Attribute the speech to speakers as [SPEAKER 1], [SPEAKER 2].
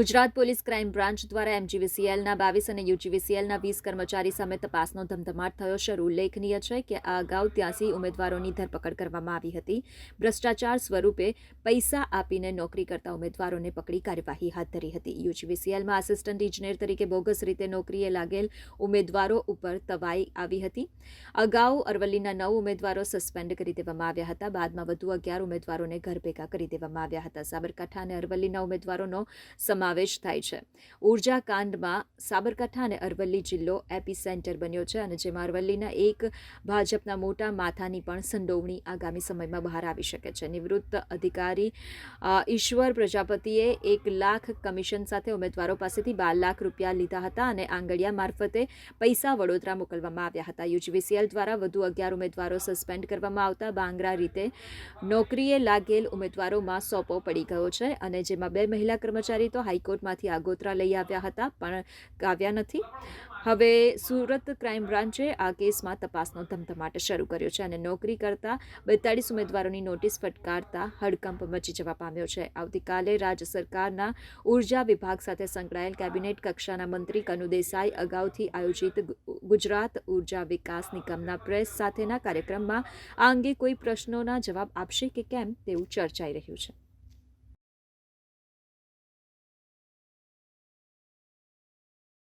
[SPEAKER 1] Gujarat police crime branch દ્વારા એમજીવીસીએલના બાવીસ અને યુજીવીસીએલના વીસ કર્મચારી સામે તપાસનો ધમધમાટ થયો. શરૂ ઉલ્લેખનીય છે કે આ અગાઉ ત્યાંસી ઉમેદવારોની ધરપકડ કરવામાં આવી હતી. ભ્રષ્ટાચાર સ્વરૂપે પૈસા આપીને નોકરી કરતા ઉમેદવારોને પકડી કાર્યવાહી હાથ ધરી હતી. યુજીવીસીએલમાં આસિસ્ટન્ટ ઇજનેર તરીકે બોગસ રીતે નોકરીએ લાગેલ ઉમેદવારો ઉપર તવાઈ આવી હતી. અગાઉ અરવલ્લીના નવ ઉમેદવારો સસ્પેન્ડ કરી દેવામાં આવ્યા હતા. બાદમાં વધુ અગિયાર ઉમેદવારોને ઘર ભેગા કરી દેવામાં આવ્યા હતા. સાબરકાંઠા અને અરવલ્લીના ઉમેદવારોનો સમાવેશ થાય છે. ઊર્જા કાંડમાં સાબરકાંઠા અને અરવલ્લી જિલ્લો એપી સેન્ટર બન્યો છે અને જેમાં અરવલ્લીના એક ભાજપના મોટા માથાની પણ સંડોવણી આગામી સમયમાં બહાર આવી શકે છે. નિવૃત્ત અધિકારી ઈશ્વર પ્રજાપતિએ એક લાખ કમિશન સાથે ઉમેદવારો પાસેથી બાર લાખ રૂપિયા લીધા હતા અને આંગળિયા મારફતે પૈસા વડોદરા મોકલવામાં આવ્યા હતા. યુજીવીસીએલ દ્વારા વધુ અગિયાર ઉમેદવારો સસ્પેન્ડ કરવામાં આવતા. બાંગરા રીતે નોકરીએ લાગેલ ઉમેદવારોમાં સોંપો પડી ગયો છે અને જેમાં બે મહિલા કર્મચારી તો હાઈકોર્ટમાંથી આગોતરા લઈ આવ્યા હતા, પણ આવ્યા નથી. હવે સુરત ક્રાઇમ બ્રાન્ચે આ કેસમાં તપાસનો ધમધમાટ શરૂ કર્યો છે અને નોકરી કરતા બેતાળીસ ઉમેદવારોની નોટિસ ફટકારતા હડકંપ મચી જવા પામ્યો છે. આવતીકાલે રાજ્ય સરકારના ઊર્જા વિભાગ સાથે સંકળાયેલ કેબિનેટ કક્ષાના મંત્રી કનુ દેસાઈ અગાઉથી આયોજિત ગુજરાત ઊર્જા વિકાસ નિગમના પ્રેસ સાથેના કાર્યક્રમમાં આ અંગે કોઈ પ્રશ્નોના જવાબ આપશે કે કેમ તેવું ચર્ચાઈ રહ્યું છે.